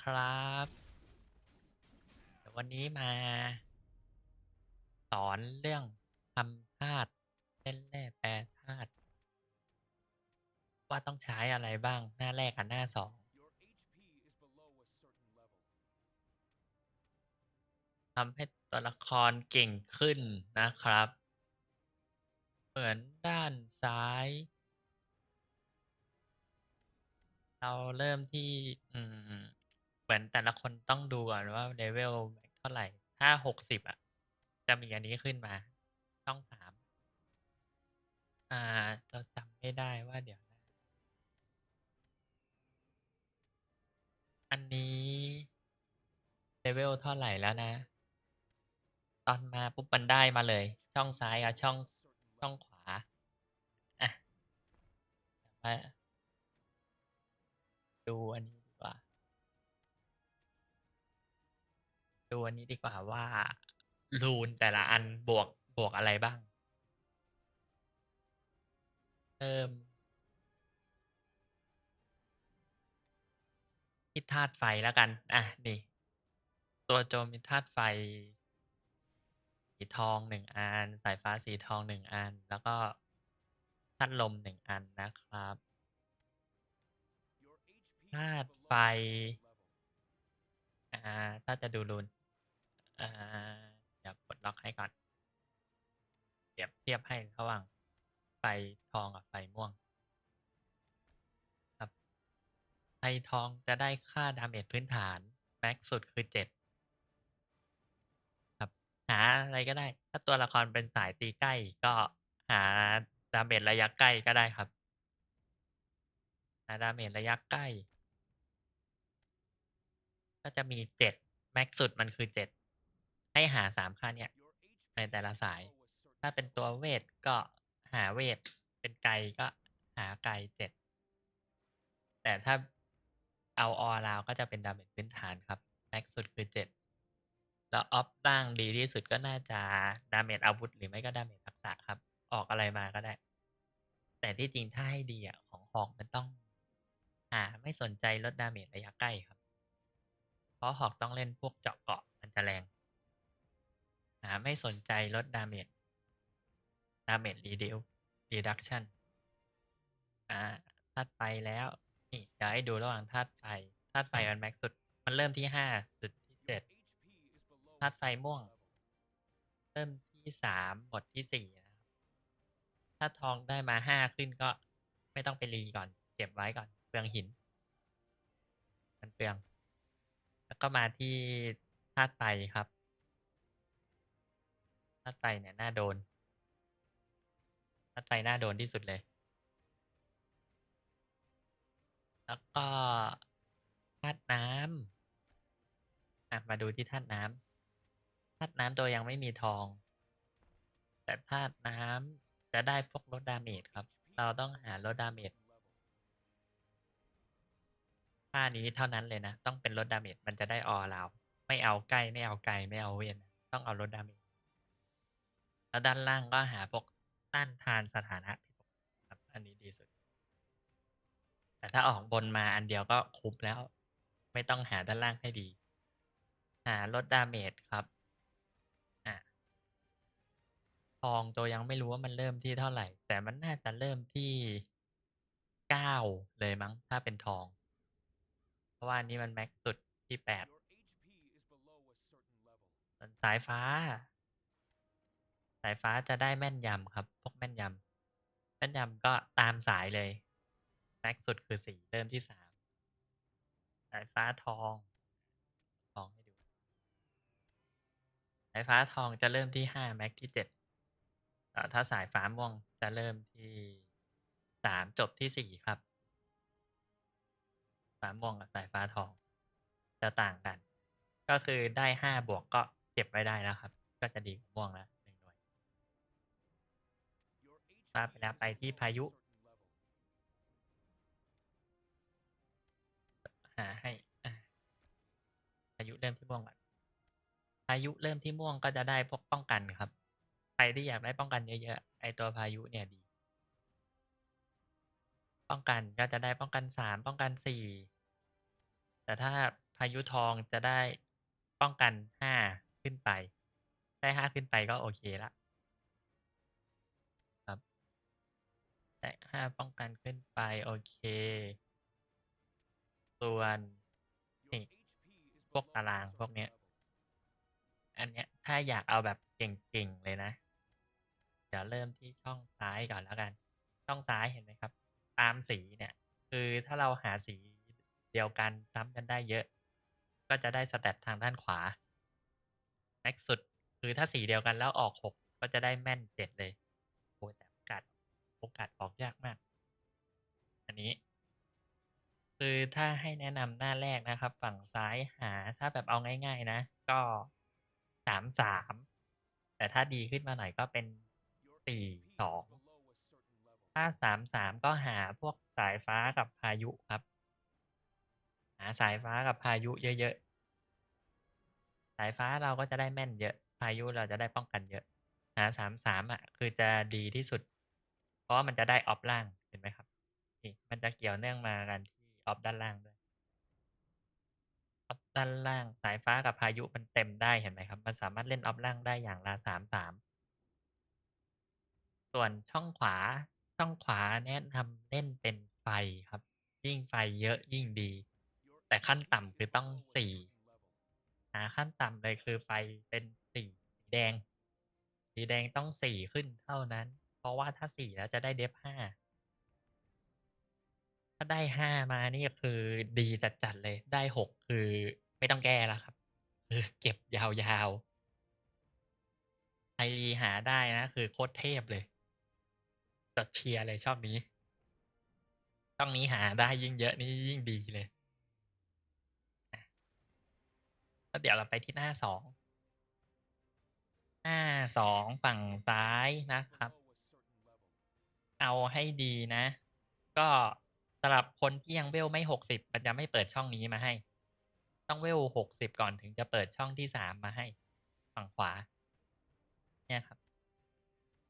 ครับเดี๋ยววันนี้มา สอนเรื่องทำธาตุเส้นแร่แปรธาตุว่าต้องใช้อะไรบ้าง หน้าแรกกับหน้าสองทำให้ตัวละครเก่งขึ้นนะครับ เหมือนด้านซ้ายเราเริ่มที่ อืม เหมือนแต่ละคนต้องดูก่อนว่าเลเวลเท่าไหร่ ถ้าหกสิบอะ จะมีอันนี้ขึ้นมา ช่องสาม อ่าเราจำไม่ได้ว่าเดี๋ยวนะ อันนี้เลเวลเท่าไหร่แล้วนะ ตอนมาปุ๊บมันได้มาเลย ช่องซ้ายกับช่องช่องขวา อะมาดูอันนี้ ดูอันนี้ดีกว่าว่ารูนแต่ละอันบวกบวกอะไรบ้าง เริ่มที่ธาตุไฟแล้วกัน อะ นี่ ตัวโจมมีธาตุไฟ สีทองหนึ่งอัน สายฟ้าสีทองหนึ่งอัน แล้วก็ธาตุลมหนึ่งอันนะครับธาตุไฟ อ่า ถ้าจะดูรูน อ่าเดี๋ยวกดล็อกให้ก่อน เปรียบเทียบให้ระหว่างไฟทองกับไฟม่วง ครับไฟทองจะได้ค่าดาเมจพื้นฐาน แม็กสุดคือเจ็ดครับหาอะไรก็ได้ ถ้าตัวละครเป็นสายตีใกล้ก็หาดาเมจระยะใกล้ก็ได้ครับ หาดาเมจระยะใกล้ ก็จะมีเจ็ดแม็กสุดมันคือเจ็ด ให้หาสามค่าเนี่ยในแต่ละสาย ถ้าเป็นตัวเวทก็หาเวท เป็นไกลก็หาไกลเจ็ด แต่ถ้าเอาออราวก็จะเป็นดาเมจพื้นฐานครับ แม็กสุดคือเจ็ด แล้วออฟล่างดีที่สุดก็น่าจะดาเมจอาวุธหรือไม่ก็ดาเมจทักษะครับ ออกอะไรมาก็ได้ แต่ที่จริงถ้าให้ดีอะของหอกมันต้องหาไม่สนใจลดดาเมจระยะใกล้ครับ เพราะหอกต้องเล่นพวกเจาะเกาะมันจะแรง ไม่สนใจลดดาเมจดาเมจรีเดิวรีดักชันอ่าธาตุไฟแล้วนี่เดี๋ยวให้ดูระหว่างธาตุไฟธาตุไฟมันแม็กสุด มันเริ่มที่ห้าสุดที่เจ็ดธาตุไฟม่วง เริ่มที่สามหมดที่สี่นะครับถ้าทองได้มาห้าขึ้นก็ไม่ต้องไปรีก่อน เก็บไว้ก่อน เปลืองหิน มันเปลือง แล้วก็มาที่ธาตุไฟครับ ธาตุไฟเนี่ยน่าโดนธาตุไฟน่าโดนที่สุดเลย แล้วก็ธาตุน้ำอะมาดูที่ธาตุน้ำธาตุน้ำตัวยังไม่มีทอง แต่ธาตุน้ำจะได้พวกลดดาเมจครับ เราต้องหาลดดาเมจท่านี้เท่านั้นเลยนะ ต้องเป็นลดดาเมจมันจะได้ออเราไม่เอาใกล้ไม่เอาไกลไม่เอาเวียนต้องเอาลดดาเมจ แล้วด้านล่างก็หาพวกต้านทานสถานะพิภพครับ อันนี้ดีสุด แต่ถ้าออกบนมาอันเดียวก็คุ้มแล้ว ไม่ต้องหาด้านล่างให้ดี หาลดดาเมจครับอะทองตัวยังไม่รู้ว่ามันเริ่มที่เท่าไหร่ แต่มันน่าจะเริ่มที่เก้าเลยมั้ง ถ้าเป็นทอง เพราะว่าอันนี้มันแม็กซ์สุดที่แปดส่วนสายฟ้า สายฟ้าจะได้แม่นยำครับ พวกแม่นยำแม่นยำก็ตามสายเลย แม็กสุดคือสี่เริ่มที่สามสายฟ้าทอง ทองให้ดู สายฟ้าทองจะเริ่มที่ห้าแม็กที่เจ็ดถ้าสายฟ้าม่วงจะเริ่มที่สามจบที่สี่ครับ ฟ้าม่วงกับสายฟ้าทอง จะต่างกัน ก็คือได้ห้าบวกก็เก็บไว้ได้แล้วครับ ก็จะดีกว่าม่วงแล้ว หนึ่งหน่วยฟ้าไปแล้วไปที่พายุ หาให้พายุเริ่มที่ม่วงก่อนพายุเริ่มที่ม่วงก็จะได้พวกป้องกันครับใครที่อยากได้ป้องกันเยอะๆไอตัวพายุเนี่ยดี ป้องกันก็จะได้ป้องกันสามป้องกันสี่แต่ถ้าพายุทองจะได้ป้องกันห้าขึ้นไป ได้ห้าขึ้นไปก็โอเคละ ได้ห้าป้องกันขึ้นไป โอเค ส่วน นี่ พวกตารางพวกเนี้ย อันเนี้ย ถ้าอยากเอาแบบเก่งๆ เลยนะ เดี๋ยวเริ่มที่ช่องซ้ายก่อนแล้วกัน ช่องซ้ายเห็นไหมครับ ตามสีเนี่ย คือถ้าเราหาสีเดียวกันซ้ำกันได้เยอะ ก็จะได้สแตททางด้านขวา แม็กสุด คือถ้าสีเดียวกันแล้วออกหกก็จะได้แม่นเจ็ดเลย โอกาสออกยากมาก อันนี้ คือถ้าให้แนะนำหน้าแรกนะครับ ฝั่งซ้ายหาถ้าแบบเอาง่าย ๆ นะ ก็สามสามแต่ถ้าดีขึ้นมาหน่อยก็เป็นสี่สองถ้าสามสามก็หาพวกสายฟ้ากับพายุครับ หาสายฟ้ากับพายุเยอะๆ สายฟ้าเราก็จะได้แม่นเยอะ พายุเราจะได้ป้องกันเยอะ หาสามสามอะ คือจะดีที่สุด ราะว่ามันจะได้ออฟล่างเห็นไหมครับนี่มันจะเกี่ยวเนื่องมากันที่ออฟด้านล่างด้วยออฟด้านล่างสายฟ้ากับพายุมันเต็มได้เห็นไหมครับ มันสามารถเล่นออฟล่างได้อย่างละสามสามส่วนช่องขวาช่องขวาแนะนำเล่นเป็นไฟครับ ยิ่งไฟเยอะยิ่งดี แต่ขั้นต่ำคือต้องสี่หาขั้นต่ำเลยคือไฟเป็นสีแดง สีแดงต้องสี่ขึ้นเท่านั้น เพราะว่าถ้าสี่แล้วจะได้เดฟห้าถ้าได้ห้ามานี่คือดีจัดๆเลย ได้หกคือไม่ต้องแก้แล้วครับ คือเก็บยาวๆไอรีหาได้นะ คือโคตรเทพเลยจัดเชียร์เลยชองนี้ช่องนี้หาได้ยิ่งเยอะนี่ยิ่งดีเลยแล้วเดี๋ยวเราไปที่หน้าสอง หน้าสองฝั่งซ้ายนะครับ เอาให้ดีนะ ก็สำหรับคนที่ยังเวลไม่หกสิบมันจะไม่เปิดช่องนี้มาให้ ต้องเวลหกสิบก่อนถึงจะเปิดช่องที่สามมาให้ ฝั่งขวา เนี่ยครับ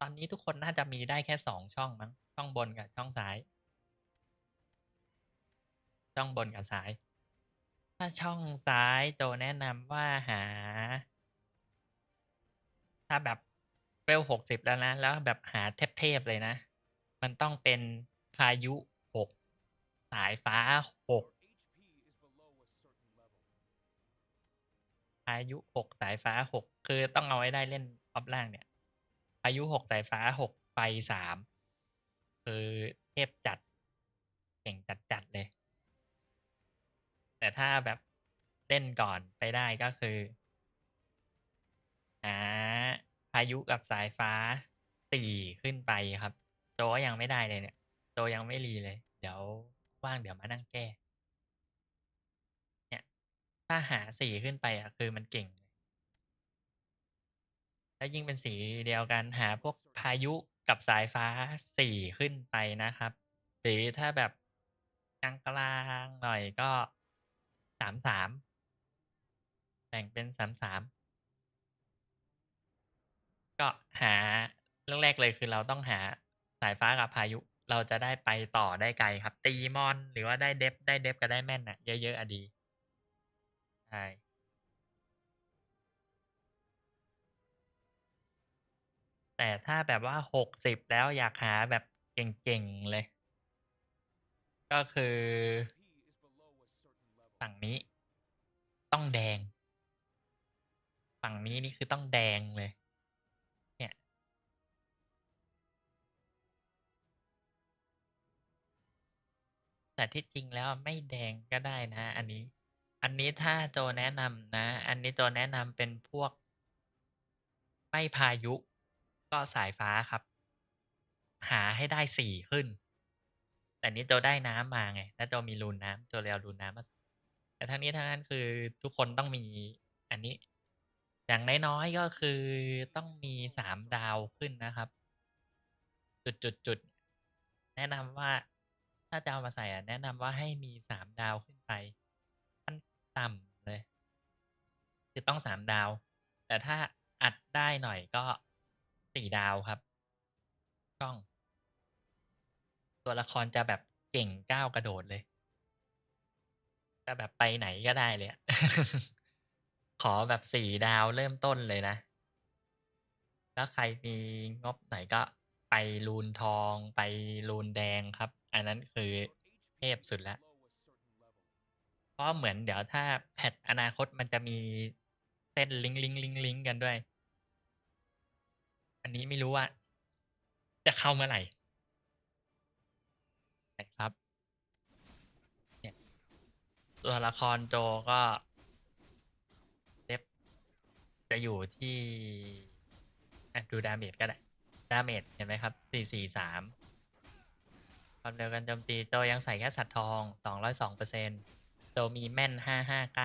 ตอนนี้ทุกคนน่าจะมีได้แค่สองช่องมั้ง ช่องบนกับช่องซ้าย ช่องบนกับซ้าย ถ้าช่องซ้ายโจแนะนำว่าหา ถ้าแบบเวลหกสิบแล้วนะ แล้วแบบหาเทพๆเลยนะ มันต้องเป็นพายุหกสายฟ้าหกพายุหกสายฟ้าหกคือต้องเอาไว้ได้เล่นออฟล่างเนี่ยพายุหกสายฟ้าหกไฟสามคือเทพจัดเก่งจัดจัดเลย แต่ถ้าแบบเล่นก่อนไปได้ก็คือหาพายุกับสายฟ้าสี่ขึ้นไปครับ โจก็ยังไม่ได้เลยเนี่ยโจยังไม่รีเลย เดี๋ยวว่างเดี๋ยวมานั่งแก้ เนี่ย ถ้าหาสีขึ้นไปอะ คือมันเก่ง แล้วยิ่งเป็นสีเดียวกันหาพวกพายุกับสายฟ้าสีขึ้นไปนะครับ หรือถ้าแบบกลางกลางๆหน่อยก็สามสามแบ่งเป็นสามสามก็หาเรื่องแรกเลยคือเราต้องหา สายฟ้ากับพายุ เราจะได้ไปต่อได้ไกลครับ ตีมอน หรือว่าได้เดฟได้เดฟก็ได้แม่นน่ะ เยอะๆอะดีใช่แต่ถ้าแบบว่าหกสิบแล้วอยากหาแบบเก่งๆเลย ก็คือ ฝั่งนี้ต้องแดง ฝั่งนี้นี่คือต้องแดงเลยเนี่ย แต่ที่จริงแล้วไม่แดงก็ได้นะ อันนี้ อันนี้ถ้าโจแนะนำนะ อันนี้โจแนะนำเป็นพวก ไม่พายุก็สายฟ้าครับ หาให้ได้สี่ขึ้น แต่นี้โจได้น้ำมาไง แล้วโจมีรูนน้ำโจเลยเอารูนน้ำมาแต่ทั้งนี้ทั้งนั้นคือทุกคนต้องมีอันนี้ อย่างน้อยๆก็คือต้องมีสามดาวขึ้นนะครับ จุดจุดจุดแนะนำว่า ถ้าจะเอามาใส่อะแนะนำว่าให้มีสามดาวขึ้นไปขั้นต่ำเลย คือต้องสามดาว แต่ถ้าอัดได้หน่อยก็สี่ดาวครับช่อง ตัวละครจะแบบเก่งก้าวกระโดดเลยจะแบบไปไหนก็ได้เลยขอแบบสี่ดาวเริ่มต้นเลยนะ แล้วใครมีงบไหนก็ไปรูนทองไปรูนแดงครับ อันนั้นคือเทพสุดล้วเพราะเหมือนเดี๋ยวถ้าแพทอนาคตมันจะมีเส้นลิงก์ลิงก์ลิงก์ลิงก์กันด้วย อันนี้ไม่รู้ว่า จะเข้าเมื่อไหร่นะครับเนี่ยตัวละครโจก็เดฟจะอยู่ที่ดูดาเมจก็ได้ ดาเมจเห็นไหมครับ443 ความเร็วการโจมตีโจยังใส่แค่สัตว์ทอง 202เปอร์เซ็นต์โจมีแม่น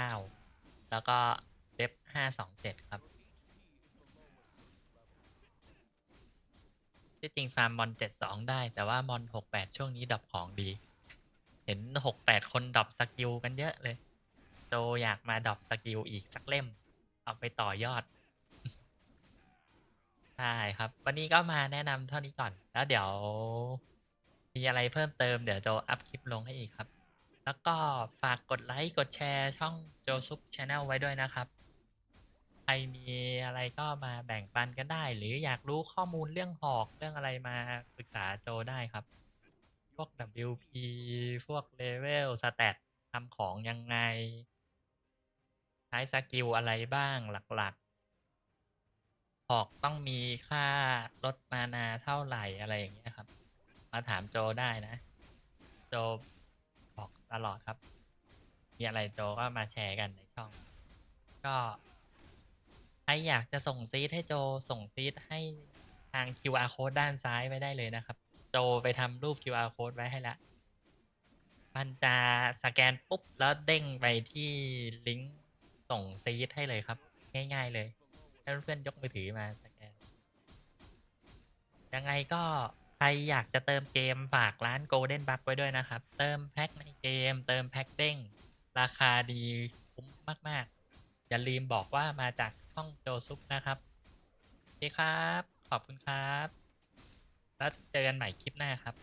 559 แล้วก็เดฟ527 ครับ ที่จริงฟาร์มมอน 72 ได้ แต่ว่ามอน 68 ช่วงนี้ดรอปของดี เห็น 68 คนดรอปสกิลกันเยอะเลย โจอยากมาดรอปสกิลอีกสักเล่ม เอาไปต่อยอดใช่ครับ วันนี้ก็มาแนะนำเท่านี้ก่อน แล้วเดี๋ยว มีอะไรเพิ่มเติมเดี๋ยวโจอัพคลิปลงให้อีกครับ แล้วก็ฝากกดไลค์กดแชร์ช่องโจซุปชาแนลไว้ด้วยนะครับใครมีอะไรก็มาแบ่งปันกันได้ หรืออยากรู้ข้อมูลเรื่องหอกเรื่องอะไรมาปรึกษาโจได้ครับ พวก WP พวกเลเวลสแตททำของยังไง ใช้สกิลอะไรบ้างหลักๆ หอกต้องมีค่าลดมานาเท่าไหร่อะไรอย่างเงี้ย มาถามโจได้นะ โจบอกตลอดครับ มีอะไรโจก็มาแชร์กันในช่อง ก็ใครอยากจะส่งซีดให้โจส่งซีดให้ทาง QR code ด้านซ้ายไว้ได้เลยนะครับ โจไปทำรูป QR code ไว้ให้ละมันจะสแกนปุ๊บ แล้วเด้งไปที่ลิงก์ส่งซีดให้เลยครับ ง่ายๆเลยให้เพื่อนๆยกมือถือมาสแกน ยังไงก็ ใครอยากจะเติมเกมฝากร้าน Golden Bug ไว้ด้วยนะครับ เติมแพ็คในเกม เติมแพ็คเด้ง ราคาดีคุ้มมาก ๆ อย่าลืมบอกว่ามาจากช่องโจซุปนะครับดีครับ ขอบคุณครับ แล้วเจอกันใหม่คลิปหน้าครับ